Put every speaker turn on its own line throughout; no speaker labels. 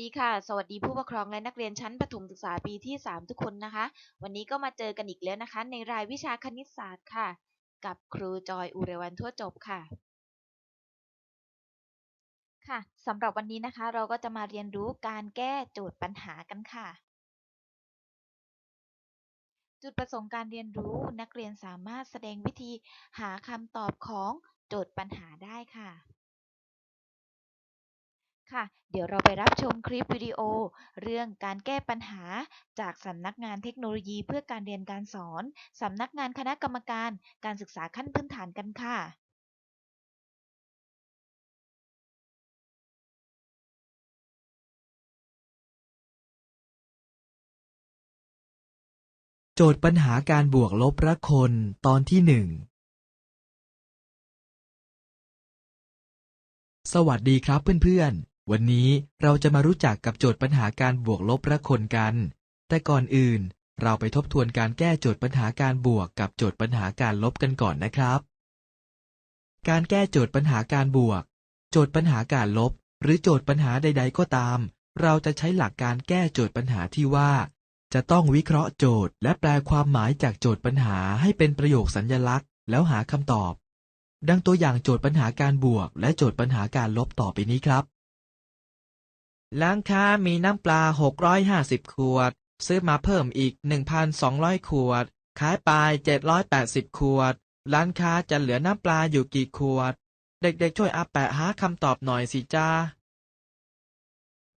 ดีค่ะ สวัสดีผู้ปกครองและนักเรียนชั้นประถมศึกษาปีที่ 3 ทุกคนนะคะ วันนี้ก็มาเจอกันอีกแล้วนะคะ ในรายวิชาคณิตศาสตร์ค่ะ กับครูจอยอุเรวันทั่วจบค่ะ ค่ะสำหรับวันนี้นะคะ เราก็จะมาเรียนรู้การแก้โจทย์ปัญหากันค่ะ จุดประสงค์การเรียนรู้นักเรียนสามารถแสดงวิธีหาคำตอบของโจทย์ปัญหาได้ค่ะ ค่ะ เดี๋ยวเราไปรับชมคลิปวิดีโอ เรื่องการแก้ปัญหาจากสำนักงานเทคโนโลยีเพื่อการเรียนการสอนสำนักงานคณะกรรมการการศึกษาขั้นพื้นฐานกันค่ะ
โจทย์ปัญหาการบวกลบระคนตอนที่หนึ่งสวัสดีครับเพื่อนๆ วันนี้เราจะมารู้จักกับโจทย์ปัญหาการบวกลบระคนกัน แต่ก่อนอื่น เราไปทบทวนการแก้โจทย์ปัญหาการบวกกับโจทย์ปัญหาการลบกันก่อนนะครับ การแก้โจทย์ปัญหาการบวก โจทย์ปัญหาการลบ หรือโจทย์ปัญหาใด ๆ ก็ตาม เราจะใช้หลักการแก้โจทย์ปัญหาที่ว่า จะต้องวิเคราะห์โจทย์ และแปลความหมายจากโจทย์ปัญหาให้เป็นประโยคสัญลักษณ์ แล้วหาคำตอบ ดังตัวอย่างโจทย์ปัญหาการบวก และโจทย์ปัญหาการลบต่อไปนี้ครับ ร้านค้ามีน้ำปลา 650 ขวด ซื้อมาเพิ่มอีก 1,200 ขวด ขายไป 780 ขวด ร้านค้าจะเหลือน้ำปลาอยู่กี่ขวด เด็กๆ ช่วยอาแปะหาคำตอบหน่อยสิจ้า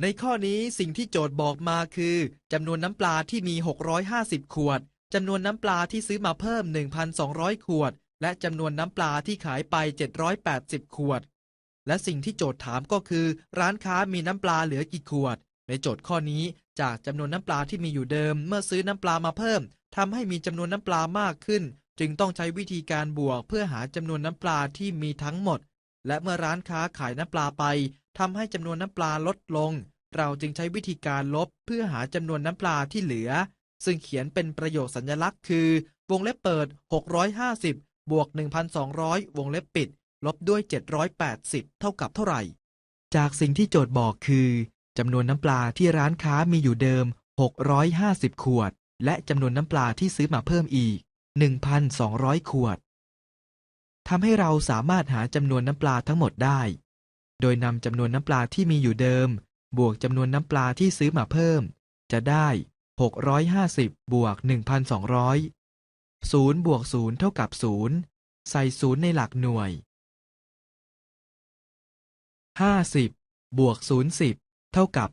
ในข้อนี้สิ่งที่โจทย์บอกมาคือจำนวนน้ำปลาที่มี 650 ขวดจำนวนน้ำปลาที่ซื้อมาเพิ่ม 1,200 ขวด และจำนวนน้ำปลาที่ขายไป 780 ขวด และสิ่งที่โจทย์ถามก็คือ ร้านค้ามีน้ำปลาเหลือกี่ขวด ในโจทย์ข้อนี้จากจำนวนน้ำปลาที่มีอยู่เดิม เมื่อซื้อน้ำปลามาเพิ่มทำให้มีจำนวนน้ำปลามากขึ้น จึงต้องใช้วิธีการบวก เพื่อหาจำนวนน้ำปลาที่มีทั้งหมด และเมื่อร้านค้าขายน้ำปลาไปทำให้จำนวนน้ำปลาลดลง เราจึงใช้วิธีการลบ เพื่อหาจำนวนน้ำปลาที่เหลือ ซึ่งเขียนเป็นประโยคสัญลักษณ์คือ วงเล็บเปิด 650 บวก 1,200 วงเล็บปิด ลบด้วย 780 เท่ากับเท่าไหร่ จากสิ่งที่โจทย์บอกคือจำนวนน้ำปลาที่ร้านค้ามีอยู่เดิม 650 ขวด และจำนวนน้ำปลาที่ซื้อมาเพิ่มอีก 1,200 ขวดทำให้เราสามารถหาจำนวนน้ำปลาทั้งหมดได้ โดยนำจำนวนน้ำปลาที่มีอยู่เดิม บวกจำนวนน้ำปลาที่ซื้อมาเพิ่ม จะได้ 650 บวก 1,200 0บวก0เท่ากับ 0 ใส่ 0 ในหลักหน่วย 50บบวก0 10เท่ากับ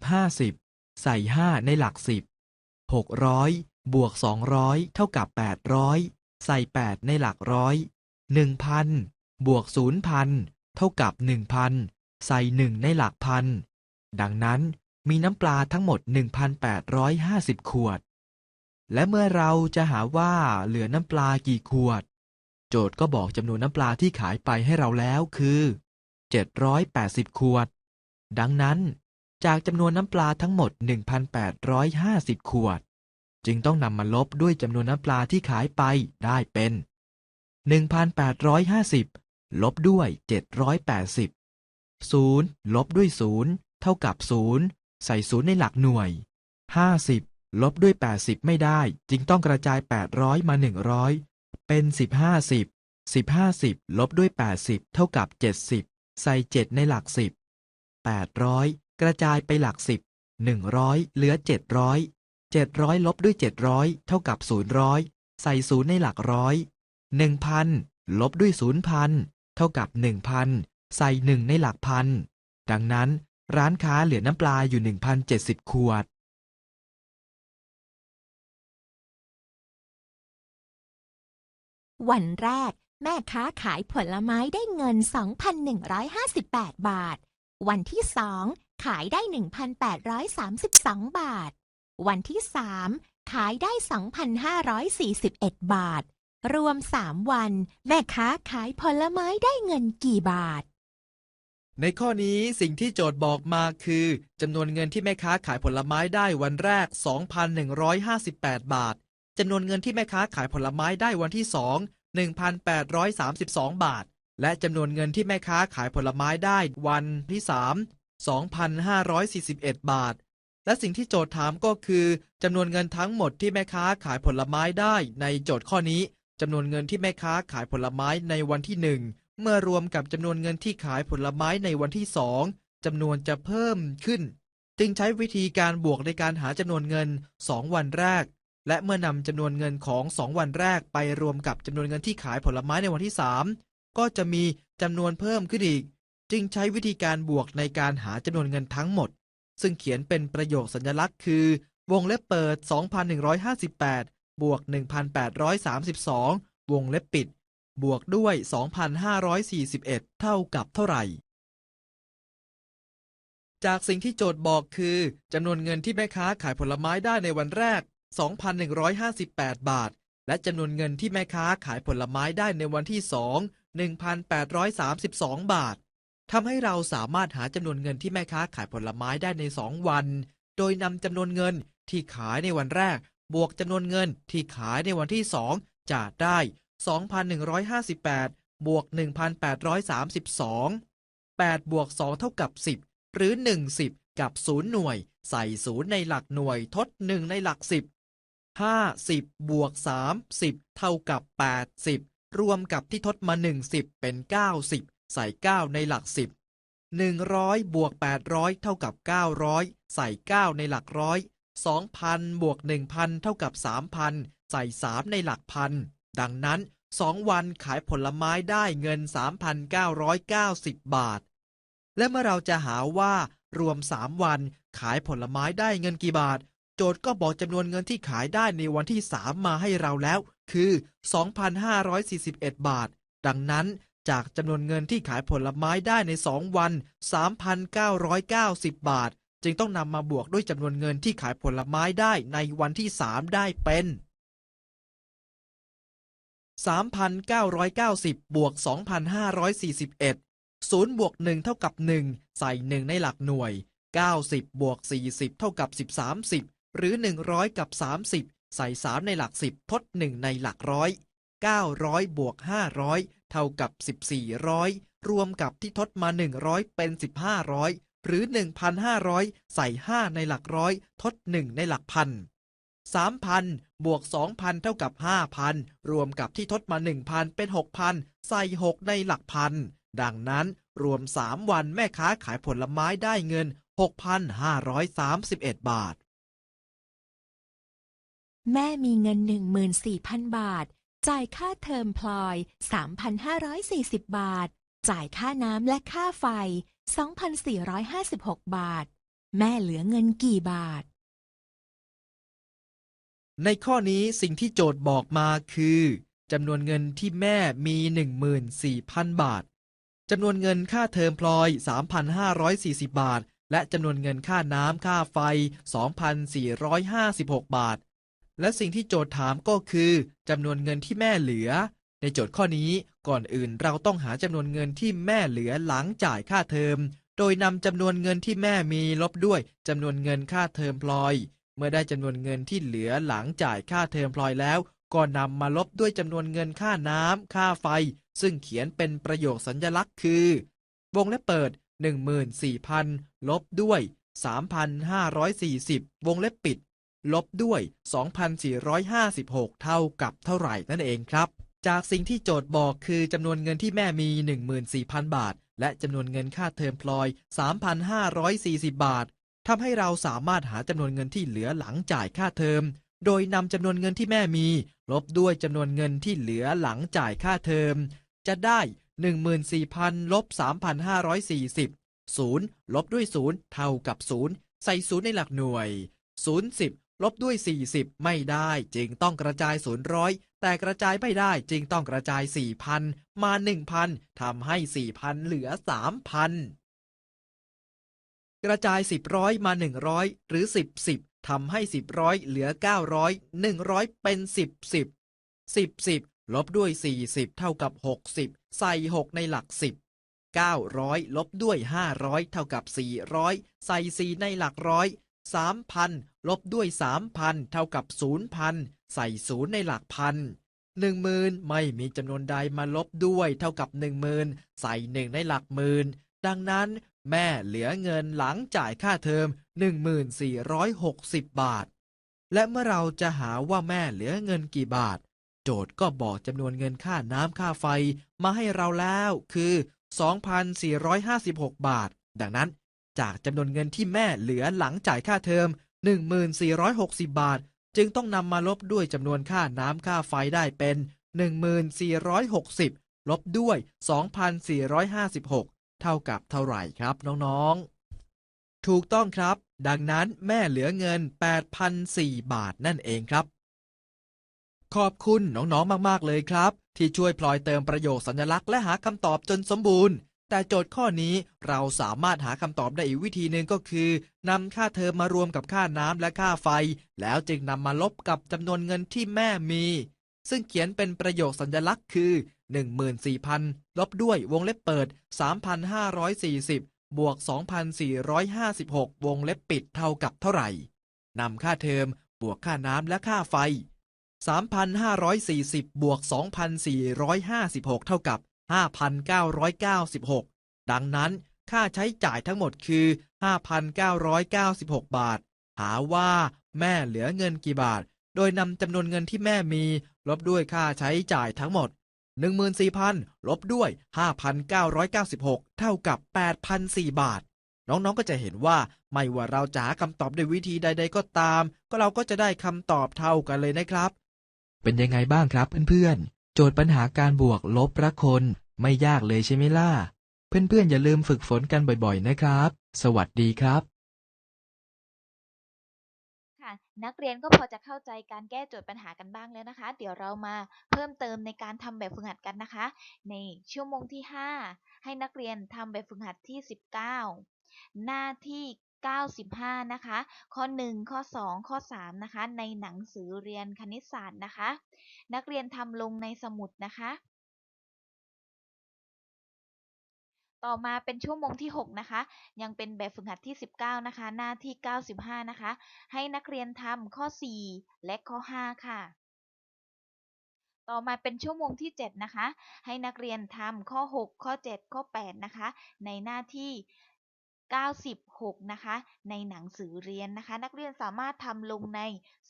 50ใส่5ในหลัก10 600บวก200เท่ากับ800ใส่8ในหลักร้อย1,000บวก0,000เท่ากับ1,000ใส่1ในหลักพัน ดังนั้นมีน้ำปลาทั้งหมด 1,850 ขวด และเมื่อเราจะหาว่าเหลือน้ำปลากี่ขวด โจทย์ก็บอกจำนวนน้ำปลาที่ขายไปให้เราแล้วคือ 780 ขวด ดังนั้น จากจำนวนน้ำปลาทั้งหมด 1,850 ขวด จึงต้องนำมาลบด้วยจำนวนน้ำปลาที่ขายไปได้เป็น 1,850 ลบด้วย 780 0 ลบด้วย 0 เท่ากับ 0 ใส่0ในหลักหน่วย 50 ลบด้วย 80 ไม่ได้ จึงต้องกระจาย 800 มา 100 เป็น15 10 15 10ลบด้วย 80 เท่ากับ 70 ใส่เจ็ดในหลักสิบแปดร้อยกระจายไปหลักสิบหนึ่งร้อยเหลือเจ็ดร้อยเจ็ดร้อยลบด้วยเจ็ดร้อยเท่ากับศูนย์ร้อยใส่ศูนย์ในหลักร้อยหนึ่งพันลบด้วยศูนย์พันเท่ากับหนึ่งพันใส่หนึ่งในหลักพันดังนั้นร้านค้าเหลือน้ำปลาอยู่หนึ่งพันเจ็ดสิบขวด
วันแรก แม่ค้าขายผลไม้ได้เงิน 2,158 บาท วันที่สองขายได้ 1,832 บาท วันที่สามขายได้ 2,541 บาท รวม 3 วัน แม่ค้าขายผลไม้ได้เงินกี่บาท
ในข้อนี้สิ่งที่โจทย์บอกมาคือจำนวนเงินที่แม่ค้าขายผลไม้ได้วันแรก 2,158 บาทจำนวนเงินที่แม่ค้าขายผลไม้ได้วันที่2 1,832 บาท และจำนวนเงินที่แม่ค้าขายผลไม้ได้วันที่2,541 บาท และสิ่งที่โจทย์ถามก็คือจำนวนเงินทั้งหมดที่แม่ค้าขายผลไม้ได้ในโจทย์ข้อนี้จำนวนเงินที่แม่ค้าขายผลไม้ในวันที่หนึ่งเมื่อรวมกับจำนวนเงินที่ขายผลไม้ในวันที่สองจำนวนจะเพิ่มขึ้น จึงใช้วิธีการบวกในการหาจำนวนเงิน 2 วันแรก และเมื่อนำจำนวนเงินของ 2 วันแรกไปรวมกับจำนวนเงินที่ขายผลไม้ในวันที่ 3 ก็จะมีจำนวนเพิ่มขึ้นอีก จึงใช้วิธีการบวกในการหาจำนวนเงินทั้งหมด ซึ่งเขียนเป็นประโยคสัญลักษณ์คือ วงเล็บเปิด 2,158 บวก 1,832 วงเล็บปิด บวกด้วย 2,541 เท่ากับเท่าไหร่จากสิ่งที่โจทย์บอกคือจำนวนเงินที่แม่ค้าขายผลไม้ได้ในวันแรก 2,158 บาท และจำนวนเงินที่แม่ค้าขายผลไม้ได้ในวันที่ 2 1,832 บาททำให้เราสามารถหาจำนวนเงินที่แม่ค้าขายผลไม้ได้ใน 2 วัน โดยนำจำนวนเงินที่ขายในวันแรก บวกจำนวนเงินที่ขายในวันที่ 2จะได้ 2,158 บวก 1,832 8 บวก 2 เท่ากับ 10 หรือ 1 10 กับ 0 หน่วย ใส่ 0 ในหลักหน่วย ทด 1 ในหลัก 10 5 10บวก3 10เท่ากับ80รวมกับที่ทดมา1 10เป็น90ใส่9ในหลัก10 100บวก800เท่ากับ900ใส่9ในหลักร้อย2,000บวก1,000เท่ากับ3,000ใส่3ในหลักพัน ดังนั้น2วันขายผลไม้ได้เงิน 3,990 บาท และเมื่อเราจะหาว่ารวม3วันขายผลไม้ได้เงินกี่บาท จทย์ก็บอกจำนวนเงินที่ขายได้ในวันที่ 3 มาให้เราแล้ว คือ 2,541 บาท ดังนั้นจากจำนวนเงินที่ขายผลไม้ได้ใน 2 วัน 3,990 บาท จึงต้องนำมาบวกด้วยจำนวนเงินที่ขายผลไม้ได้ในวันที่ 3 ได้เป็น 3,990 บวก 2,541 0 บวก 1 เท่ากับ 1 ใส่ 1 ในหลักหน่วย 90 บวก 40 เท่ากับ 13 10 หรือ 100 กับ 30 ใส่ 3 ในหลัก 10 ทด 1 ในหลักร้อย900 บวก 500 เท่ากับ 1400 รวมกับที่ทดมา 100 เป็น 1500 หรือ 1,500 ใส่ 5 ในหลักร้อย ทด 1 ในหลักพัน3,000 บวก 2,000 เท่ากับ 5,000 รวมกับที่ทดมา 1,000 เป็น 6,000 ใส่ 6 ในหลักพัน ดังนั้นรวม 3 วันแม่ค้าขายผลไม้ได้เงิน 6,531 บาท
แม่มีเงิน 14,000 บาท จ่ายค่าเทอมพลอย 3,540 บาท จ่ายค่าน้ำและค่าไฟ 2,456 บาท แม่เหลือเงินกี่บาท
ในข้อนี้สิ่งที่โจทย์บอกมาคือจำนวนเงินที่แม่มี 14,000 บาทจำนวนเงินค่าเทอมพลอย 3,540 บาท และจำนวนเงินค่าน้ำค่าไฟ 2,456 บาท และสิ่งที่โจทย์ถามก็คือจำนวนเงินที่แม่เหลือ ในโจทย์ข้อนี้ก่อนอื่นเราต้องหาจำนวนเงินที่แม่เหลือหลังจ่ายค่าเทอม โดยนำจำนวนเงินที่แม่มีลบด้วยจำนวนเงินค่าเทอมพลอย เมื่อได้จำนวนเงินที่เหลือหลังจ่ายค่าเทอมพลอยแล้ว ก็นำมาลบด้วยจำนวนเงินค่าน้ำค่าไฟ ซึ่งเขียนเป็นประโยคสัญญลักษณ์คือ วงเล็บเปิด 14,000 ลบด้วย 3,540 วงเล็บปิด ลบด้วย 2,456 เท่ากับเท่าไหร่นั่นเองครับ จากสิ่งที่โจทย์บอกคือจำนวนเงินที่แม่มี 14,000 บาท และจำนวนเงินค่าเทอมพลอย 3,540 บาททำให้เราสามารถหาจำนวนเงินที่เหลือหลังจ่ายค่าเทอม โดยนำจำนวนเงินที่แม่มี ลบด้วยจำนวนเงินที่เหลือหลังจ่ายค่าเทอม จะได้ 14,000ลบ3,540 0ลบด้วย 0 เท่ากับ 0 ใส่ 0 ในหลักหน่วย 0 10 ลบด้วย 40 ไม่ได้ จึงต้องกระจาย0ร้อยแต่กระจายไม่ได้จึงต้องกระจาย 4,000 มา 1,000ทำให้ 4,000 เหลือ 3,000 กระจาย 10 ร้อยมา 100 หรือ 10 10ทำให้ 10 ร้อยเหลือ 900 100 เป็น 10 10 10 10 ลบด้วย 40 เท่ากับ 60 ใส่ 6 ในหลัก 10 900 ลบด้วย 500 เท่ากับ 400 ใส่ 4 ในหลักร้อย 3,000ลบด้วย3,000เท่ากับ0,000ใส่0ในหลักพัน10,000ไม่มีจำนวนใดมาลบด้วยเท่ากับ10,000ใส่1ในหลักหมื่นดังนั้นแม่เหลือเงินหลังจ่ายค่าเทอม 1460 บาท และเมื่อเราจะหาว่าแม่เหลือเงินกี่บาท โจทย์ก็บอกจำนวนเงินค่าน้ำค่าไฟมาให้เราแล้วคือ 2,456 บาท ดังนั้น จากจำนวนเงินที่แม่เหลือหลังจ่ายค่าเทอม 1460 บาท จึงต้องนำมาลบด้วยจำนวนค่าน้ำค่าไฟได้เป็น 1460 ลบด้วย 2,456 เท่ากับเท่าไหร่ครับน้องๆ ถูกต้องครับ ดังนั้นแม่เหลือเงิน 8,004 บาทนั่นเองครับ ขอบคุณน้องๆมากๆเลยครับ ที่ช่วยพลอยเติมประโยคสัญลักษณ์และหาคำตอบจนสมบูรณ์ แต่โจทย์ข้อนี้เราสามารถหาคำตอบได้อีกวิธีหนึ่งก็คือนำค่าเทอมมารวมกับค่าน้ำและค่าไฟ แล้วจึงนำมาลบกับจำนวนเงินที่แม่มี ซึ่งเขียนเป็นประโยคสัญลักษณ์คือ 14,000 ลบด้วยวงเล็บเปิด 3,540 บวก 2,456 วงเล็บปิดเท่ากับเท่าไหร่นำค่าเทอมบวกค่าน้ำและค่าไฟ 3,540 บวก 2,456 เท่ากับ 5,996 ดังนั้นค่าใช้จ่ายทั้งหมดคือ 5,996 บาท หาว่าแม่เหลือเงินกี่บาท โดยนำจำนวนเงินที่แม่มี ลบด้วยค่าใช้จ่ายทั้งหมด 14,000 ลบด้วย 5,996 เท่ากับ 8,004 บาท น้องๆก็จะเห็นว่า ไม่ว่าเราจะหาคำตอบด้วยวิธีใด ๆ ก็ตาม ก็เราก็จะได้คำตอบเท่ากันเลยนะครับ เป็นยังไงบ้างครับเพื่อนๆ โจทย์ปัญหาการบวกลบรักคนไม่ยากเลยใช่ไหมล่ะ เพื่อนๆ อย่าลืมฝึกฝนกันบ่อยๆ นะครับ สวัสดีครับ
ค่ะนักเรียนก็พอจะเข้าใจการแก้โจทย์ปัญหากันบ้างแล้วนะคะ เดี๋ยวเรามาเพิ่มเติมในการทำแบบฝึกหัดกันนะคะ ในชั่วโมงที่ 5 ให้นักเรียนทำแบบฝึกหัดที่ 19 หน้าที่ 95 นะคะ ข้อ 1 ข้อ 2 ข้อ 3 นะคะ ในหนังสือเรียนคณิตศาสตร์นะคะ นักเรียนทำลงในสมุดนะคะ ต่อมาเป็นชั่วโมงที่ 6 นะคะ ยังเป็นแบบฝึกหัดที่ 19 นะคะ หน้าที่ 95 นะคะ ให้นักเรียนทำข้อ 4 และข้อ 5 ค่ะต่อมาเป็นชั่วโมงที่ 7 นะคะ ให้นักเรียนทำข้อ 6 ข้อ 7 ข้อ 8 นะคะ ในหน้าที่ 96 นะคะ ในหนังสือเรียนนะคะ นักเรียนสามารถทำลงใน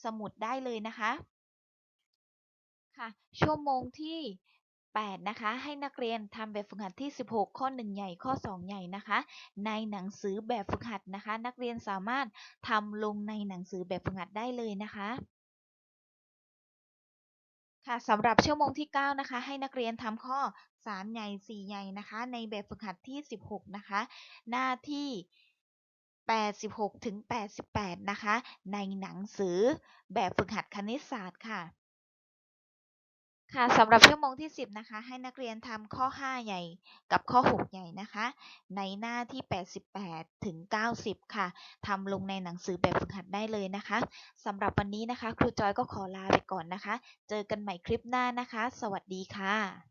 สมุดได้เลยนะคะค่ะชั่วโมงที่ 8 นะคะ ให้นักเรียนทำแบบฝึกหัดที่ 16 ข้อ 1 ใหญ่ข้อ 2 ใหญ่นะคะ ในหนังสือแบบฝึกหัดนะคะ นักเรียนสามารถทำลงในหนังสือแบบฝึกหัดได้เลยนะคะค่ะสำหรับชั่วโมงที่ 9 นะคะ ให้นักเรียนทำข้อ 3ใหญ่4ใหญ่นะคะ ในแบบฝึกหัดที่ 16 นะคะ หน้าที่ 86 ถึง 88 นะคะ ในหนังสือแบบฝึกหัดคณิตศาสตร์ค่ะค่ะสำหรับชั่วโมงที่ 10 นะคะ ให้นักเรียนทำข้อ 5 ใหญ่กับข้อ 6 ใหญ่นะคะ ในหน้าที่ 88 ถึง 90 ค่ะทำลงในหนังสือแบบฝึกหัดได้เลยนะคะสำหรับวันนี้นะคะ ครูจอยก็ขอลาไปก่อนนะคะ เจอกันใหม่คลิปหน้านะคะ สวัสดีค่ะ